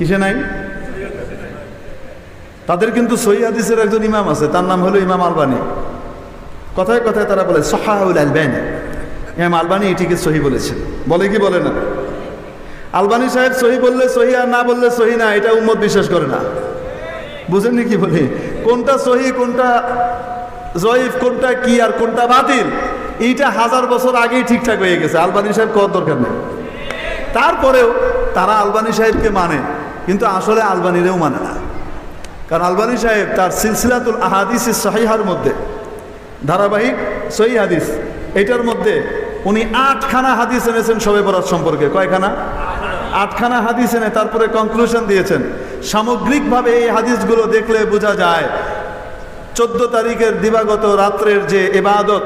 কিসে নাই? তাদের কিন্তু সহি হাদিসের একজন ইমাম আছে, তার নাম হলো ইমাম আলবানি। কথায় কথায় তারা বলে সহাউল আলবানি। ইমাম আলবানি এটিকে সহি বলেছেন। বলে কি বলে না? আলবানি সাহেব সহি বললে সহি আর না বললে সহি না, এটা উম্মত বিশ্বাস করে না। বুঝেননি কি বলি? কোনটা সহি, কোনটা জয়ীফ, কোনটা কি আর কোনটা বাতিল, এইটা হাজার বছর আগেই ঠিকঠাক হয়ে গেছে। আলবানি সাহেব কর দরকার নেই। তারপরেও তারা আলবানি সাহেবকে মানে। কিন্তু আসলে আলবানিরেও মানে না। কারণ আলবানি সাহেব তার সিলসিলাতুল আহাদিস সাহিহার মধ্যে, ধারাবাহিক সহি হাদিস এটার মধ্যে উনি আটখানা হাদিস এনেছেন সবে বরাত সম্পর্কে। কয়খানা? আটখানা হাদিস এনে তারপরে কনক্লুশন দিয়েছেন। সামগ্রিকভাবে এই হাদিসগুলো দেখলে বোঝা যায়, চোদ্দ তারিখের দিবাগত রাত্রের যে এবাদত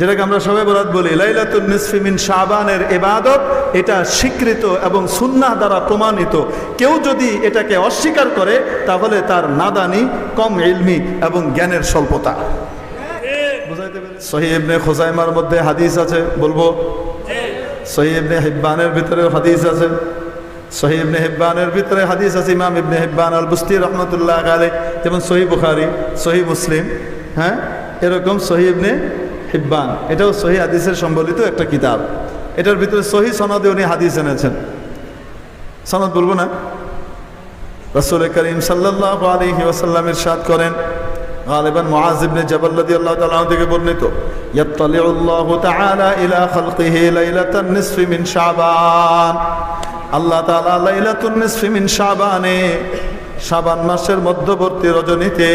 যেটাকে আমরা সবে বরাত বলি লাইলাতুল নিসফিমিন শাবানের এবাদত এটা স্বীকৃত এবং সুন্নাহ দ্বারা প্রমাণিত। কেউ যদি এটাকে অস্বীকার করে, তাহলে তার নাদানি কম ইলমি এবং জ্ঞানের স্বল্পতা। সহি ইবনে খোসাইমার মধ্যে হাদিস আছে, বলব? সহি ইবনে হিব্বানের ভিতরে হাদিস আছে। সহি ইবনে হিব্বানের ভিতরে হাদিস আছে, ইমাম ইবনে হিব্বান আল বুস্তি রহমতুল্লাহ আলে যেমন সহি বুখারি সহি মুসলিম হ্যাঁ? এরকম সহি ইবনে হিব্বান এটাও সহি হাদিসের সম্বলিত একটা কিতাব এটার ভিতরে সহি সনদে উনি হাদিস এনেছেন সনদ বলবো না রসুল করিম সাল্লাহ আলহি ওসাল্লামের সাদ করেন غالبا معاذ بن جبل رضي الله تعالى عنه থেকে বর্ণিত يطلع الله تعالى الى خلقه ليله النصف من شعبان আল্লাহ তাআলা লাইলাতুন নিসফি মিন শাবানে শাবান মাসের মধ্যবর্তী রজনীতে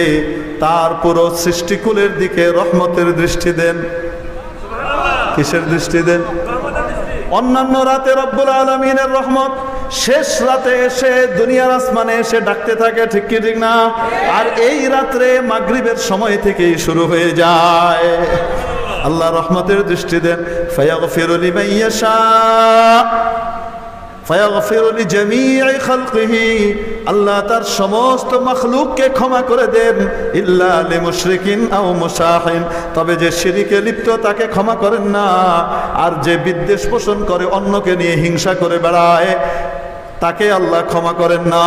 তার পুরো সৃষ্টিকুলের দিকে রহমতের দৃষ্টি দেন। কিসের দৃষ্টি দেন? অন্যান্য রাতে রব্বুল আলমিনের রহমত। শেষ রাতে এসে দুনিয়ার আসমানে এসে ডাকতে থাকে, ঠিক কি, ঠিক না? আর এই রাত্রে মাগরিবের সময় থেকেই শুরু হয়ে যায়। আল্লাহ রহমতের দৃষ্টি দেন। ফয়াগফিরুল মাইয়াশা ফায়াগফিরুল জামিই খালকিহি। আল্লাহ তার সমস্ত মখলুককে ক্ষমা করে দেন। ইল্লা লিমুশরিকিন আও মুসাহিন। তবে যে শিরিকে লিপ্ত, তাকে ক্ষমা করেন না। আর যে বিদ্বেষ পোষণ করে, অন্যকে নিয়ে হিংসা করে বেড়ায়, তাকে আল্লাহ ক্ষমা করেন না।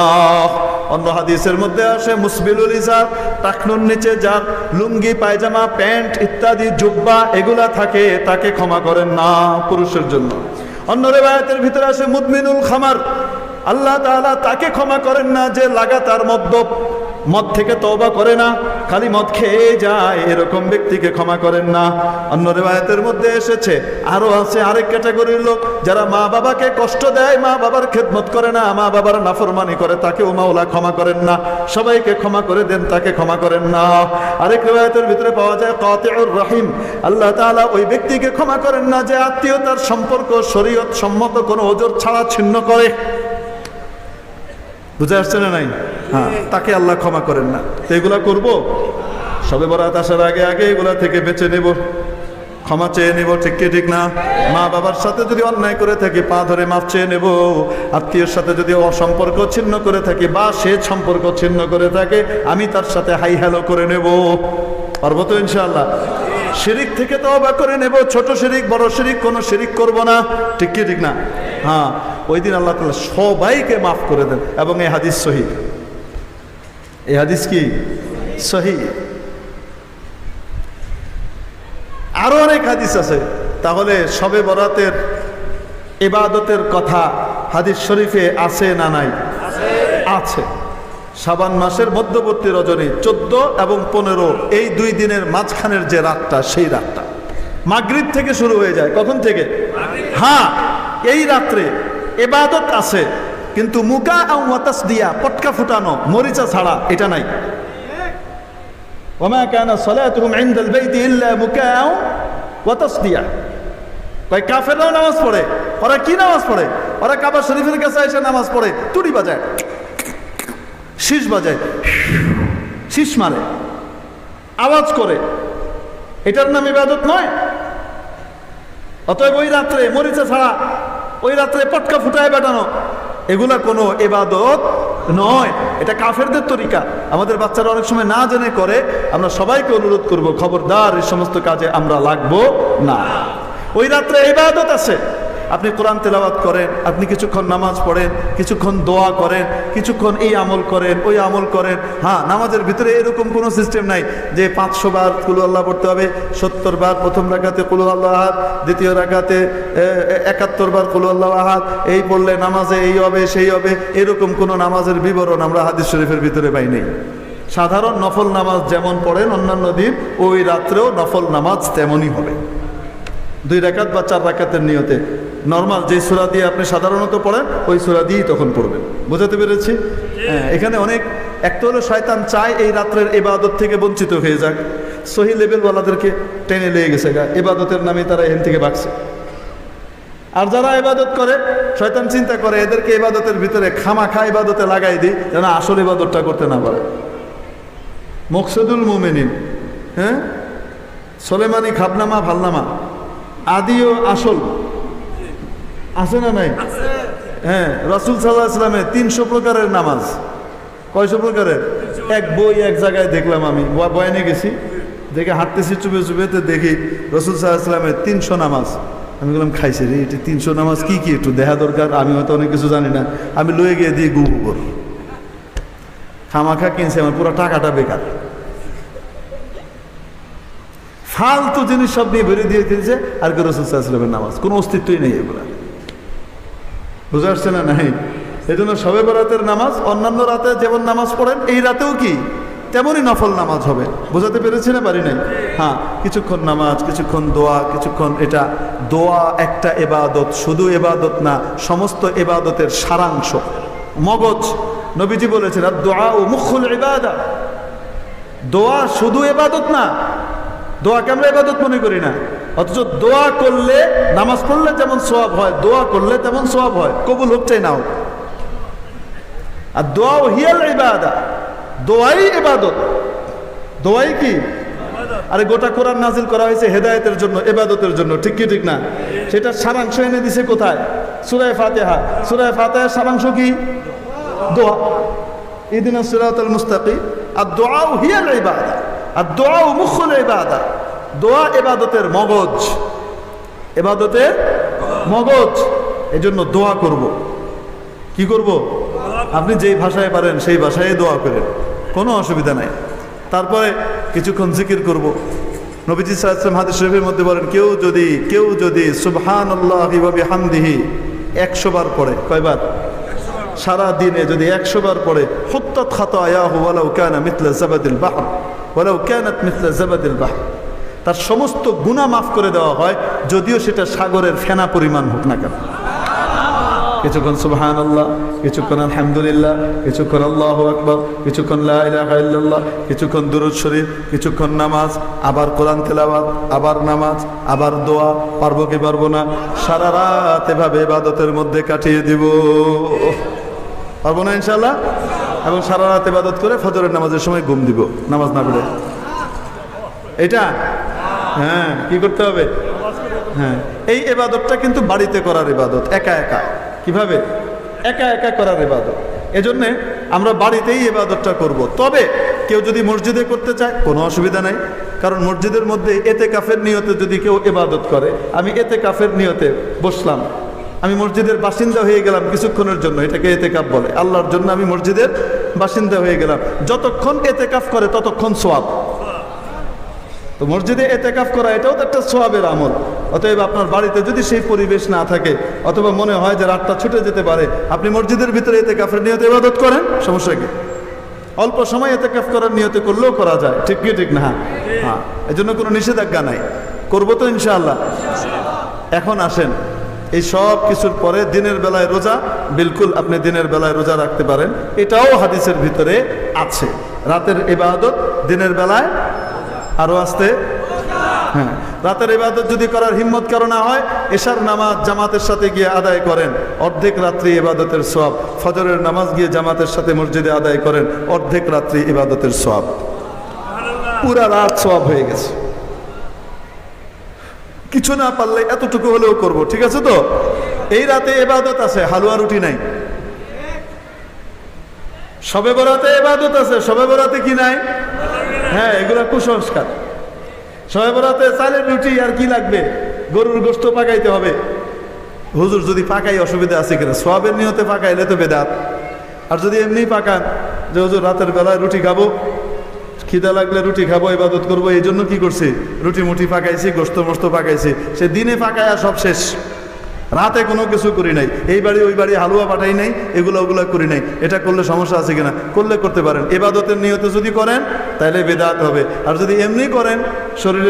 অন্য হাদিসের মধ্যে আসে, মুসবিলুল ইজার, টাকনুর নিচে যার লুঙ্গি, পায়জামা, প্যান্ট ইত্যাদি, জুব্বা এগুলা থাকে, তাকে ক্ষমা করেন না পুরুষের জন্য। অন্য রেবায়তের ভিতরে আসে, মুদমিনুল খামার। আল্লাহ তাআলা তাকে ক্ষমা করেন না যে লাগাতার মদ্যপ, মদ থেকে তওবা করে না, খালি মদ খেয়ে যায়, এরকম ব্যক্তিকে ক্ষমা করেন না। অন্য রেবায়তের মধ্যে এসেছে, আরও আছে আরেক ক্যাটাগরির লোক, যারা মা বাবাকে কষ্ট দেয়, মা বাবার খেদমত করে না, মা বাবার নাফরমানি করে, তাকেও মাওলা ক্ষমা করেন না। সবাইকে ক্ষমা করে দেন, তাকে ক্ষমা করেন না। আরেক রেবায়তের ভিতরে পাওয়া যায়, কাতিউর রহিম, আল্লাহ তাআলা ওই ব্যক্তিকে ক্ষমা করেন না যে আত্মীয়তার সম্পর্ক, শরীয়ত সম্মত কোনো ওজোর ছাড়া ছিন্ন করে। বুঝে আসছে না নাই? হ্যাঁ। তাকে আল্লাহ ক্ষমা করেন না। তো এগুলা করব? সবে বরাত আসার আগে আগে এগুলা থেকে বেঁচে নেব। ক্ষমা চেয়ে নেব ঠিক কি ঠিক না? মা বাবার সাথে যদি অন্যায় করে থাকি পা ধরে মাপ চেয়ে নেব। আত্মীয়ের সাথে যদি অসম্পর্ক ছিন্ন করে থাকি বা সে সম্পর্ক ছিন্ন করে থাকে আমি তার সাথে হাই হ্যালো করে নেব। পারব তো ইনশাআল্লাহ? শিরিক থেকে তো অবাক করে নেব। ছোট শিরিক বড় শিরিক কোনো শিরিক করব না। ঠিক কি ঠিক না? হ্যাঁ। ওই দিন আল্লাহ তালা সবাইকে মাফ করে দেন এবং এই হাদিস সহি। এই হাদিস কি? সহি। আরও অনেক হাদিস আছে। তাহলে সবে বরাতের ইবাদতের কথা হাদিস শরীফে আছে না নাই? আছে। সাবান মাসের মধ্যবর্তী রজনী চোদ্দ এবং পনেরো, এই দুই দিনের মাঝখানের যে রাতটা, সেই রাতটা। মাগরিব থেকে শুরু হয়ে যায়। কখন থেকে? হ্যাঁ এই রাত্রে এবাদত আছে, কিন্তু মুকা আও ওয়াতাস দিয়া পটকা ফুটানো, মরিচা ছাড়া এটা নাই। ওমা কানা সালাতুহুম ইনদাল বাইতি ইল্লা মুকাআ ওয়া দিয়া কয়, কাফেররাও নামাজ পড়ে, ওরা কি নামাজ পড়ে? ওরা কাবা শরীফের কাছে এসে নামাজ পড়ে তুড়ি বাজায়, শীষ বাজায়, শীষ মারে, আওয়াজ করে। এটার নাম ইবাদত নয়। অতএব ওই রাত্রে মরিচা ছাড়া ওই রাত্রে পটকা ফুটায় বেটানো এগুলা কোনো এবাদত নয়। এটা কাফেরদের তরিকা। আমাদের বাচ্চারা অনেক সময় না জেনে করে। আমরা সবাইকে অনুরোধ করব, খবরদার, এই সমস্ত কাজে আমরা লাগবো না। ওই রাত্রে এবাদত আছে। আপনি কোরআন তেলাওয়াত করেন, আপনি কিছুক্ষণ নামাজ পড়েন, কিছুক্ষণ দোয়া করেন, কিছুক্ষণ এই আমল করেন, ওই আমল করেন। হ্যাঁ নামাজের ভিতরে এরকম কোনো সিস্টেম নাই যে পাঁচশো বার কুলু আল্লাহ পড়তে হবে, সত্তর বার প্রথম রাখাতে কুলু আল্লাহ আহাদ, দ্বিতীয় রাখাতে একাত্তর বার কুলু আল্লাহ আহাদ, এই পড়লে নামাজে এই হবে, সেই হবে, এরকম কোনো নামাজের বিবরণ আমরা হাদিস শরীফের ভিতরে পাই নেই। সাধারণ নফল নামাজ যেমন পড়েন অন্যান্য দিন, ওই রাত্রেও নফল নামাজ তেমনই হবে। দুই রাকাত বা চার রাকাতের নিয়তে। নর্মাল যে সুরা দিয়ে আপনি সাধারণত পড়েন, ওই সুরা দিয়েই তখন পড়বেন। বোঝাতে পেরেছি? হ্যাঁ এখানে অনেক একটা হলো শয়তান চায় এই রাত্রের এবাদত থেকে বঞ্চিত হয়ে যাক। সহি লেভেলওয়ালাদেরকে টেনে লেগে গেছে গা এবাদতের নামে তারা এখান থেকে বাঁকছে আর যারা ইবাদত করে, শয়তান চিন্তা করে, এদেরকে ইবাদতের ভিতরে খামাখা ইবাদতে লাগাই দিই, যেন আসল ইবাদতটা করতে না পারে। মকসুদুল মোমেনিন হ্যাঁ? সোলেমানি খাবনামা, ভালনামা। আদি ও আসল। আছে না নাই? হ্যাঁ রসুল সাল্লাহ ইসলামের তিনশো প্রকারের নামাজ। কয়শো প্রকারের? এক বই এক জায়গায় দেখলাম আমি। বয়ানে গেছি। দেখে হাঁটতেছি, চুপে চুপেতে দেখি রসুল সাল্লাহ ইসলামের তিনশো নামাজ। আমি বললাম, খাইছে রে, এটি তিনশো নামাজ কি কি? একটু দেখা দরকার। আমি হয়তো অনেক কিছু জানি না। আমি লয়ে গিয়ে দিয়ে গু গু কর খামাখা কিনছে, আমার পুরো টাকাটা বেকার। ফালতু জিনিস সব নিয়ে বেরিয়ে দিয়ে দিয়েছে আর কেউ রসুল সাল্লামের নামাজ। কোনো অস্তিত্বই নেই এগুলা। বুঝে আসছে না নাই? এই জন্য সবে বরাতের নামাজ, অন্যান্য রাতে যেমন নামাজ পড়েন, এই রাতেও কি? তেমনই নফল নামাজ হবে। বোঝাতে পেরেছি না পারি নাই? হ্যাঁ কিছুক্ষণ নামাজ, কিছুক্ষণ দোয়া, কিছুক্ষণ এটা দোয়া একটা এবাদত, শুধু এবাদত না, সমস্ত এবাদতের সারাংশ। মগজ। নবীজি বলেছেন আর দোয়া ও মুখুল ইবাদা। দোয়া শুধু এবাদত না দোয়াকে আমরা এবাদত মনে করি না? অথচ দোয়া করলে, নামাজ পড়লে যেমন সোয়াব হয়, দোয়া করলে তেমন সোয়াব হয়। কবুল হোক চাই না হোক। আর দোয়াও হিয়াল ইবাদা, দোয়াই ইবাদত। দোয়াই কি? আরে গোটা কোরআন নাজিল করা হয়েছে হেদায়েতের জন্য এবাদতের জন্য, ঠিক কি ঠিক না? সেটা সারাংশ এনে দিছে কোথায়? সুরায় ফাতেহা। সুরায় ফাতেহার সারাংশ কি? দোয়া। ইদিনা সিরাতাল মুস্তাকি আর দোয়াও হিয়াল ইবাদা। আর দোয়াও মুখুল ইবাদা। দোয়া এবাদতের মগজ। এবাদতের মগজ। এজন্য দোয়া করব। কি করব? আপনি যেই ভাষায় পারেন, সেই ভাষায় দোয়া করেন। কোনো অসুবিধা নাই। তারপরে কিছুক্ষণ জিকির করব। নবীজি সাল্লাম হাদিস শরীফের মধ্যে বলেন, কেউ যদি কেউ যদি সুবহান হামদিহি একশো বার পড়ে। কয়বার? সারা দিনে যদি একশো বার পড়ে, হুত্তাত খাতা আয়াহু ওয়ালাউ কানা মিথলা জাবাদিল বাহর। ওয়ালাউ কানাত মিথলা জাবাদিল বাহর তার সমস্ত গুনাহ মাফ করে দেওয়া হয়, যদিও সেটা সাগরের ফেনা পরিমাণ হোক না কেন। কিছুক্ষণ সুবহান আল্লাহ কিছুক্ষণ আলহামদুলিল্লাহ, কিছুক্ষণ আল্লাহ আকবর, কিছুক্ষণ লা ইলাহা ইল্লাল্লাহ, কিছুক্ষণ দুরুদ শরীফ, কিছুক্ষণ নামাজ, আবার কোরআন তেলাওয়াত, আবার নামাজ, আবার দোয়া, পারব কি পারব না, সারা রাত এভাবে ইবাদতের মধ্যে কাটিয়ে দিব। পারব না ইনশাল্লাহ এবং সারা রাত ইবাদত করে ফজরের নামাজের সময় ঘুম দিব, নামাজ না পড়ে। এটা? হ্যাঁ কি করতে হবে? হ্যাঁ এই এবাদতটা কিন্তু বাড়িতে করার ইবাদত, একা একা। কীভাবে? একা একা করার ইবাদত। এজন্যে আমরা বাড়িতেই এবাদতটা করব। তবে কেউ যদি মসজিদে করতে চায়, কোনো অসুবিধা নাই। কারণ মসজিদের মধ্যে এতে কাফের নিয়তে যদি কেউ এবাদত করে, আমি এতে কাফের নিয়তে বসলাম। আমি মসজিদের বাসিন্দা হয়ে গেলাম কিছুক্ষণের জন্য, এটাকে এতে কাপ বলে। আল্লাহর জন্য আমি মসজিদের বাসিন্দা হয়ে গেলাম। যতক্ষণ এতে কাফ করে, ততক্ষণ সোয়াব। তো মসজিদে এতেকাফ করা, এটাও তো একটা সোয়াবের আমল। অতএব আপনার বাড়িতে যদি সেই পরিবেশ না থাকে, অথবা মনে হয় যে রাতটা ছুটে যেতে পারে, আপনি মসজিদের ভিতরে এতেকাফের নিয়ত ইবাদত করেন, সমস্যা কি? অল্প সময় এতেকাফ করার নিয়তে করলেও করা যায়, ঠিক কি, ঠিক না? হ্যাঁ এই জন্য কোনো নিষেধাজ্ঞা নাই। করব তো ইনশাআল্লাহ। এখন আসেন। এই সব কিছুর পরে দিনের বেলায় রোজা, বিলকুল আপনি দিনের বেলায় রোজা রাখতে পারেন। এটাও হাদিসের ভিতরে আছে। রাতের ইবাদত, দিনের বেলায় আরও আসতে। হ্যাঁ রাতের ইবাদত যদি করার হিম্মত কারও না হয়, এশার নামাজ জামাতের সাথে গিয়ে আদায় করেন। অর্ধেক রাত্রি ইবাদতের সব ফজরের নামাজ গিয়ে জামাতের সাথে মসজিদে আদায় করেন। অর্ধেক রাত্রি ইবাদতের সব পুরা রাত সব হয়ে গেছে। কিছু না পারলে এতটুকু হলেও করব, ঠিক আছে তো? এই রাতে এবাদত আছে, হালুয়া রুটি নাই। সবে বরাতে এবাদত আছে, সবে বরাতে কি নাই? হ্যাঁ এগুলো কুসংস্কার। সবে বরাতে চালের রুটি আর কি লাগবে? গরুর গোস্ত পাকাইতে হবে। হুজুর যদি পাকাই অসুবিধা আছে কিনা? সবের নিয়তে পাকাইলে তো বেদাত। আর যদি এমনি পাকান, যে হুজুর রাতের বেলায় রুটি খাব খিদা লাগলে রুটি খাব, ইবাদত করব, এই জন্য কি করছি? রুটি মুটি পাকাইছি গোস্ত মস্ত পাকাইছি। সে দিনে পাকায়া সব শেষ। রাতে কোনো কিছু করি নাই। এই বাড়ি, ওই বাড়ি হালুয়া পাঠাই নাই, এগুলো ওগুলো করি নাই। এটা করলে সমস্যা আছে কিনা? করলে করতে পারেন। এবাদতের নিয়তে যদি করেন তাহলে বেদাত হবে। আর যদি এমনি করেন শরীরে